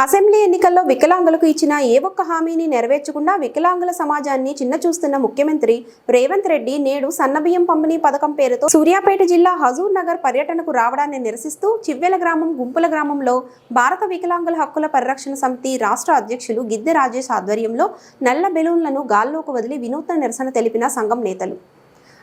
Assembly ఎన్నికల్లో వికలాంగులకు ఇచ్చిన ఏ ఒక్క హామీని నెరవేర్చకుండా వికలాంగుల సమాజాన్ని చిన్న చూస్తున్న ముఖ్యమంత్రి రేవంత్ రెడ్డి నేడు సన్నబియ్యం పంపిణీ పథకం పేరుతో సూర్యాపేట జిల్లా హజూర్ నగర్ పర్యటనకు రావడాన్ని నిరసిస్తూ చివ్వెల గ్రామం గుంపుల గ్రామంలో భారత వికలాంగుల హక్కుల పరిరక్షణ సమితి రాష్ట్ర అధ్యక్షులు గిద్దె రాజేష్ ఆధ్వర్యంలో నల్ల బెలూన్లను గాల్లోకి వదిలి వినూత్న నిరసన తెలిపిన సంఘం నేతలు.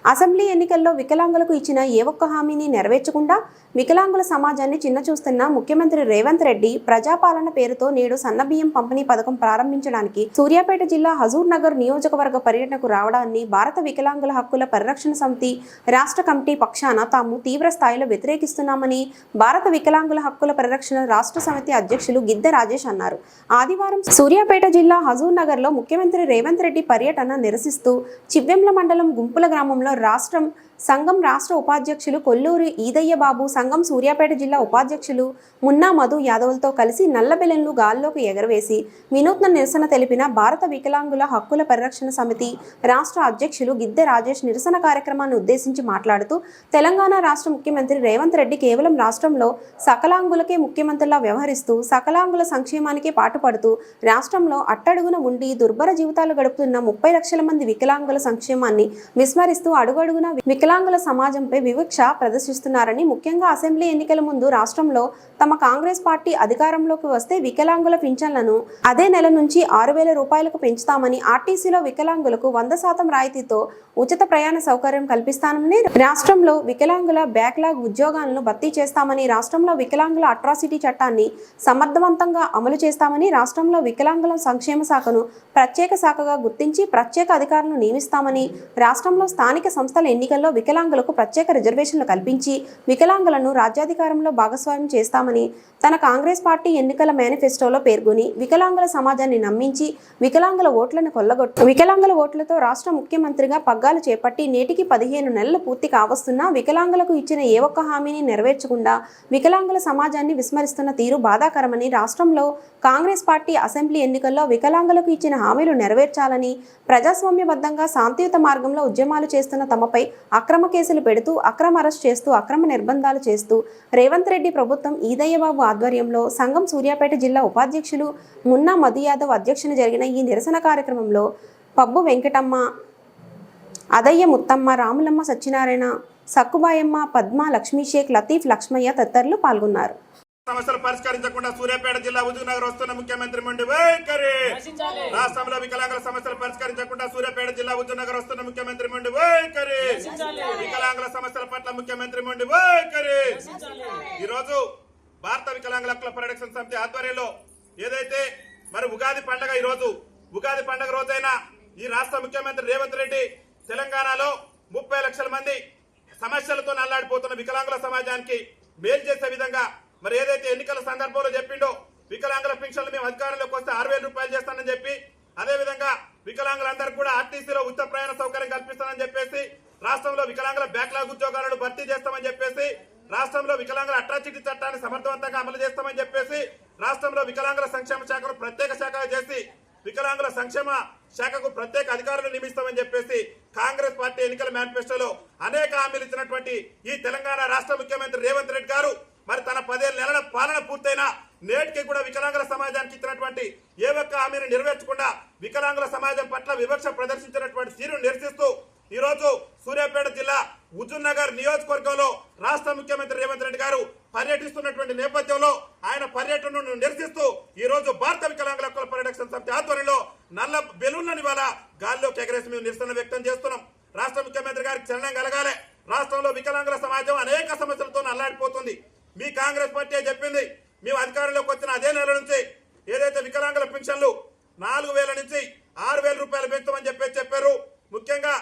అసెంబ్లీ ఎన్నికల్లో వికలాంగులకు ఇచ్చిన ఏ ఒక్క హామీని నెరవేర్చకుండా వికలాంగుల సమాజాన్ని చిన్న చూస్తున్న ముఖ్యమంత్రి రేవంత్ రెడ్డి ప్రజాపాలన పేరుతో నేడు సన్నబియ్యం పంపిణీ పథకం ప్రారంభించడానికి సూర్యాపేట జిల్లా హజూర్ నగర్ నియోజకవర్గ పర్యటనకు రావడాన్ని భారత వికలాంగుల హక్కుల పరిరక్షణ సమితి రాష్ట్ర కమిటీ పక్షాన తాము తీవ్ర స్థాయిలో వ్యతిరేకిస్తున్నామని భారత వికలాంగుల హక్కుల పరిరక్షణ రాష్ట్ర సమితి అధ్యక్షులు గిద్దె రాజేష్ అన్నారు. ఆదివారం సూర్యాపేట జిల్లా హజూర్ నగర్లో ముఖ్యమంత్రి రేవంత్ రెడ్డి పర్యటన నిరసిస్తూ చివ్వెంల మండలం గుంపుల గ్రామంలో రాష్ట్రం సంఘం రాష్ట్ర ఉపాధ్యక్షులు కొల్లూరి ఈదయ్య బాబు సంఘం సూర్యాపేట జిల్లా ఉపాధ్యక్షులు మున్నా మధు యాదవ్లతో కలిసి నల్లబెలెన్లు గాల్లోకి ఎగరవేసి వినూత్న నిరసన తెలిపిన భారత వికలాంగుల హక్కుల పరిరక్షణ సమితి రాష్ట్ర అధ్యక్షులు గిద్దె రాజేష్ నిరసన కార్యక్రమాన్ని ఉద్దేశించి మాట్లాడుతూ తెలంగాణ రాష్ట్ర ముఖ్యమంత్రి రేవంత్ రెడ్డి కేవలం రాష్ట్రంలో సకలాంగులకే ముఖ్యమంత్రిలా వ్యవహరిస్తూ సకలాంగుల సంక్షేమానికే పాటుపడుతూ రాష్ట్రంలో అట్టడుగున ఉండి దుర్భర జీవితాలు గడుపుతున్న ముప్పై లక్షల మంది వికలాంగుల సంక్షేమాన్ని విస్మరిస్తూ అడుగడుగున వికలాంగుల సమాజంపై వివక్ష ప్రదర్శిస్తున్నారని ముఖ్యంగా అసెంబ్లీ ఎన్నికల ముందు రాష్ట్రంలో తమ కాంగ్రెస్ పార్టీ అధికారంలోకి వస్తే వికలాంగుల పింఛన్లను అదే నెల నుంచి ఆరు వేల రూపాయలకు పెంచుతామని ఆర్టీసీలో వికలాంగులకు వంద శాతం రాయితీతో ఉచిత ప్రయాణ సౌకర్యం కల్పిస్తామని రాష్ట్రంలో వికలాంగుల బ్యాక్లాగ్ ఉద్యోగాలను భర్తీ చేస్తామని రాష్ట్రంలో వికలాంగుల అట్రాసిటీ చట్టాన్ని సమర్థవంతంగా అమలు చేస్తామని రాష్ట్రంలో వికలాంగుల సంక్షేమ శాఖను ప్రత్యేక శాఖగా గుర్తించి ప్రత్యేక అధికారులను నియమిస్తామని రాష్ట్రంలో స్థానిక సంస్థల ఎన్నికల్లో వికలాంగులకు ప్రత్యేక రిజర్వేషన్లు కల్పించి వికలాంగులను రాజ్యాధికారంలో భాగస్వామ్యం చేస్తామని తన కాంగ్రెస్ పార్టీ ఎన్నికల మేనిఫెస్టోలో పేర్కొని వికలాంగుల సమాజాన్ని నమ్మించి వికలాంగుల ఓట్లను కొల్లగొట్టు వికలాంగుల ఓట్లతో రాష్ట్ర ముఖ్యమంత్రిగా పగ్గాలు చేపట్టి నేటికి పదిహేను నెలలు పూర్తి కావస్తున్నా వికలాంగులకు ఇచ్చిన ఏ ఒక్క హామీని నెరవేర్చకుండా వికలాంగుల సమాజాన్ని విస్మరిస్తున్న తీరు బాధాకరమని రాష్ట్రంలో కాంగ్రెస్ పార్టీ అసెంబ్లీ ఎన్నికల్లో వికలాంగులకు ఇచ్చిన హామీలు నెరవేర్చాలని ప్రజాస్వామ్యబద్ధంగా శాంతియుత మార్గంలో ఉద్యమాలు చేస్తున్న తమపై అక్రమ కేసులు పెడుతూ అక్రమ అరెస్ట్ చేస్తూ అక్రమ నిర్బంధాలు చేస్తూ రేవంత్ రెడ్డి ప్రభుత్వం ఈదయ్యబాబు ఆధ్వర్యంలో సంఘం సూర్యాపేట జిల్లా ఉపాధ్యక్షులు మున్నా మధు యాదవ్ అధ్యక్షన జరిగిన ఈ నిరసన కార్యక్రమంలో పబ్బు వెంకటమ్మ అదయ్య ముత్తమ్మ రాములమ్మ సత్యనారాయణ సక్కుబాయమ్మ పద్మ లక్ష్మీషేక్ లతీఫ్ లక్ష్మయ్య తదితరులు పాల్గొన్నారు. సమస్యలు పరిష్కరించకుండా సూర్యాపేట జిల్లా హుజూర్నగర్ వస్తున్న ముఖ్యమంత్రి మొండి వైఖరి. రాష్ట్రంలో వికలాంగుల సమస్యలు పరిష్కరించకుండా సూర్యాపేట జిల్లా హుజూర్నగర్ వస్తున్న ముఖ్యమంత్రి మొండి వైఖరి. వికలాంగుల సమస్యల పట్ల ముఖ్యమంత్రి మొండి వైఖరి. ఈ రోజు భారత వికలాంగుల హక్కుల పరిరక్షణ సమితి ఆధ్వర్యంలో ఏదైతే మరి ఉగాది పండగ ఈ రోజు ఉగాది పండగ రోజైన ఈ రాష్ట్ర ముఖ్యమంత్రి రేవంత్ రెడ్డి తెలంగాణలో ముప్పై లక్షల మంది సమస్యలతో నల్లాడిపోతున్న వికలాంగుల సమాజానికి మేలు చేసే విధంగా మరి ఏదైతే ఎన్నికల సందర్భంలో చెప్పిండో వికలాంగుల పెన్షన్లు మేము అధికారంలోకి వస్తే ఆరు రూపాయలు చేస్తానని చెప్పి అదేవిధంగా వికలాంగులందరూ కూడా ఆర్టీసీలో ఉచిత ప్రయాణ సౌకర్యం కల్పిస్తానని చెప్పేసి రాష్ట్రంలో వికలాంగుల బ్యాక్లాగ్ ఉద్యోగాలను భర్తీ చేస్తామని చెప్పేసి రాష్ట్రంలో వికలాంగుల అట్రాసిటీ చట్టాన్ని సమర్థవంతంగా అమలు చేస్తామని చెప్పేసి రాష్ట్రంలో వికలాంగుల సంక్షేమ శాఖను ప్రత్యేక శాఖగా చేసి వికలాంగుల సంక్షేమ శాఖకు ప్రత్యేక అధికారులు నియమిస్తామని చెప్పేసి కాంగ్రెస్ పార్టీ ఎన్నికల మేనిఫెస్టోలో అనేక హామీలు ఇచ్చినటువంటి ఈ తెలంగాణ రాష్ట్ర ముఖ్యమంత్రి రేవంత్ రెడ్డి గారు మరి తన పదేళ్ళ నెలల పాలన పూర్తయినా నేటికి కూడా వికలాంగుల సమాజానికి ఇచ్చినటువంటి ఏ ఒక్క హామీని నెరవేర్చకుండా వికలాంగుల సమాజం పట్ల వివక్ష ప్రదర్శించినటువంటి తీరును నిరసిస్తూ ఈరోజు సూర్యాపేట జిల్లా హుజూర్ నగర్ నియోజకవర్గంలో రాష్ట్ర ముఖ్యమంత్రి రేవంత్ రెడ్డి గారు పర్యటిస్తున్నటువంటి నేపథ్యంలో ఆయన పర్యటనను నిరసిస్తూ ఈ రోజు భారత వికలాంగుల హక్కుల పరిరక్షణ సమితి ఆధ్వర్యంలో నల్ల బెలూన్లను ఇవాళ గాల్లోకి ఎగరేసి మేము నిరసన వ్యక్తం చేస్తున్నాం. రాష్ట్ర ముఖ్యమంత్రి గారికి చలనం కలగాలి. రాష్ట్రంలో వికలాంగుల సమాజం అనేక సమస్యలతో అల్లాడిపోతుంది మీ కాంగ్రెస్ పార్టీ చెప్పింది? మేము అధికారంలోకి వచ్చిన అదే నెల నుంచి ఏదైతే వికలాంగుల పెన్షన్లు నాలుగు వేల నుంచి ఆరు వేల రూపాయలు పెంచమని చెప్పేసి చెప్పారు. ముఖ్యంగా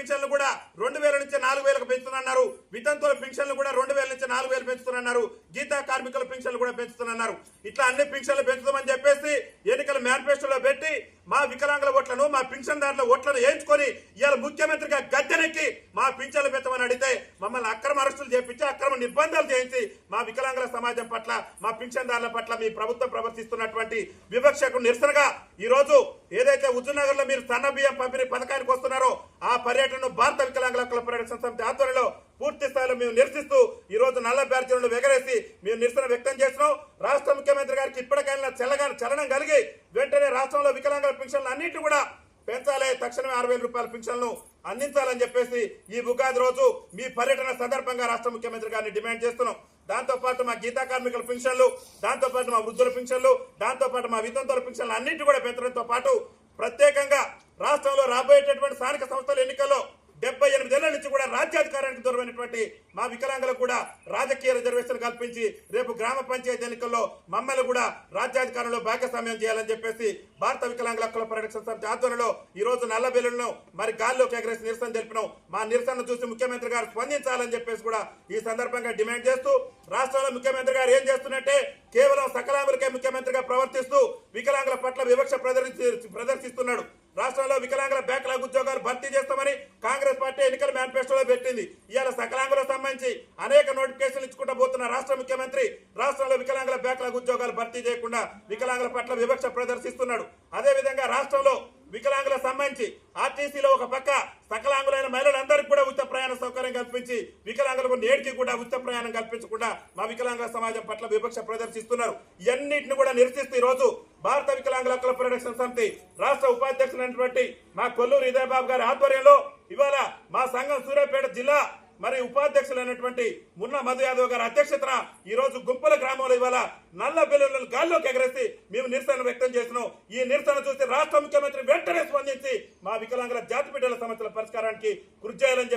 వృద్ధుల పెన్షన్లు కూడా రెండు వేల నుంచి నాలుగు వేలకు పెంచుతున్నారు వితంతుల పెన్షన్లు కూడా రెండు వేల నుంచి నాలుగు వేలు పెంచుతున్నారు గీతా కార్మికుల పెన్షన్లు కూడా పెంచుతున్నారు ఇట్లా అన్ని పెన్షన్లు పెంచుదామని చెప్పేసి ఎన్నికల మేనిఫెస్టోలో పెట్టి మా వికలాంగుల ఓట్లను మా పింఛన్దారుల ఓట్లను వేయించుకొని ఇవాళ ముఖ్యమంత్రిగా గద్దెనెక్కి మా పింఛన్లు పెంచమని అడిగితే మమ్మల్ని అక్రమ అరెస్టులు చేపించి అక్రమ నిర్బంధాలు చేయించి మా వికలాంగుల సమాజం పట్ల మా పింఛన్దారుల పట్ల మీ ప్రభుత్వం ప్రవర్తిస్తున్నటువంటి వివక్షకు నిరసనగా ఈ రోజు ఏదైతే ఉజ్జనగర్లో లో మీరు సన్న బియ్యం పంపిణీ పథకానికి వస్తున్నారో ఆ పర్యటన పర్యటనను భారత వికలాంగుల హక్కుల పరిరక్షణ సమితి ఆధ్వర్యంలో పూర్తి స్థాయిలో మేము నిరసిస్తూ ఈ రోజు నల్ల బ్యార్జీలను ఎగరేసి మేము నిరసన వ్యక్తం చేస్తున్నాం. రాష్ట్ర ముఖ్యమంత్రి గారికి ఇప్పటికైనా చల్లగా చలనం కలిగి వెంటనే రాష్ట్రంలో వికలాంగుల పెన్షన్లు అన్నింటి కూడా పెంచాలి. తక్షణమే ఆరు వేల రూపాయల పెన్షన్లను అందించాలని చెప్పేసి ఈ ఉగాది రోజు మీ పర్యటన సందర్భంగా రాష్ట్ర ముఖ్యమంత్రి గారిని డిమాండ్ చేస్తున్నాం. దాంతోపాటు మా గీతా కార్మికుల పెన్షన్లు దాంతోపాటు మా వృద్ధుల పెన్షన్లు దాంతోపాటు మా వితంతుల పెన్షన్లు అన్నింటి కూడా పెంచడంతో పాటు ప్రత్యేకంగా రాష్ట్రంలో రాబోయేటటువంటి స్థానిక సంస్థల ఎన్నికల్లో డెబ్బై ఎనిమిదేళ్ళ నుంచి కూడా రాజ్యాధికారానికి దూరమైనటువంటి మా వికలాంగులకు కూడా రాజకీయ రిజర్వేషన్ కల్పించి రేపు గ్రామ పంచాయతీ ఎన్నికల్లో మమ్మల్ని కూడా రాజ్యాధికారంలో భాగస్వామ్యం చేయాలని చెప్పేసి భారత వికలాంగుల హక్కుల పరిరక్షణ సమితి ఆధ్వర్యంలో ఈ రోజు నల్ల బిల్లులను మరి గాల్లోకి ఎగరేసి నిరసన తెలిపినాం. మా నిరసనను చూసి ముఖ్యమంత్రి గారు స్పందించాలని చెప్పేసి కూడా ఈ సందర్భంగా డిమాండ్ చేస్తూ రాష్ట్రంలో ముఖ్యమంత్రి గారు ఏం చేస్తున్నట్టే కేవలం సకలాంగులకే ముఖ్యమంత్రిగా ప్రవర్తిస్తూ వికలాంగుల పట్ల వివక్ష ప్రదర్శి ప్రదర్శిస్తున్నాడు. రాష్ట్రంలో వికలాంగుల బ్యాక్లాగ్ ఉద్యోగాలు భర్తీ చేస్తామని కాంగ్రెస్ పార్టీ ఎన్నికల మేనిఫెస్టోలో పెట్టింది. ఇవాళ సకలాంగులకు సంబంధించి అనేక నోటిఫికేషన్లు ఇచ్చుకుంటూ పోతున్న రాష్ట్ర ముఖ్యమంత్రి రాష్ట్రంలో వికలాంగుల బ్యాక్లాగ్ ఉద్యోగాలు భర్తీ చేయకుండా వికలాంగుల పట్ల వివక్ష ప్రదర్శిస్తున్నాడు. అదేవిధంగా రాష్ట్రంలో వికలాంగుల సంబంధించి ఆర్టీసీలో ఒక పక్క సకలాంగులైన మహిళలందరికీ కూడా ఉచిత ప్రయాణ సౌకర్యం కల్పించి వికలాంగులకు నేటికి కూడా ఉచిత ప్రయాణం కల్పించకుండా మా వికలాంగుల సమాజం పట్ల వివక్ష ప్రదర్శిస్తున్నారు. ఇవన్నింటిని కూడా నిరసిస్తూ ఈ రోజు భారత వికలాంగుల హక్కుల పరిరక్షణ సమితి రాష్ట్ర ఉపాధ్యక్షులైనటువంటి మా కొల్లూరు ఇదయబాబు గారి ఆధ్వర్యంలో ఇవాళ మా సంఘం సూర్యాపేట జిల్లా మరి ఉపాధ్యక్షులైనటువంటి మున్న మధు యాదవ్ గారి అధ్యక్షతన ఈ రోజు గుంపుల గ్రామంలో ఇవాళ నల్ల బెల్లులను గాల్లోకి ఎగరేసి మేము నిరసన వ్యక్తం చేసినాం ఈ నిరసన చూసి రాష్ట్ర ముఖ్యమంత్రి వెంటనే స్పందించి మా వికలాంగుల జాతి బిడ్డల సమస్యల పరిష్కారానికి కృషి చేయాలని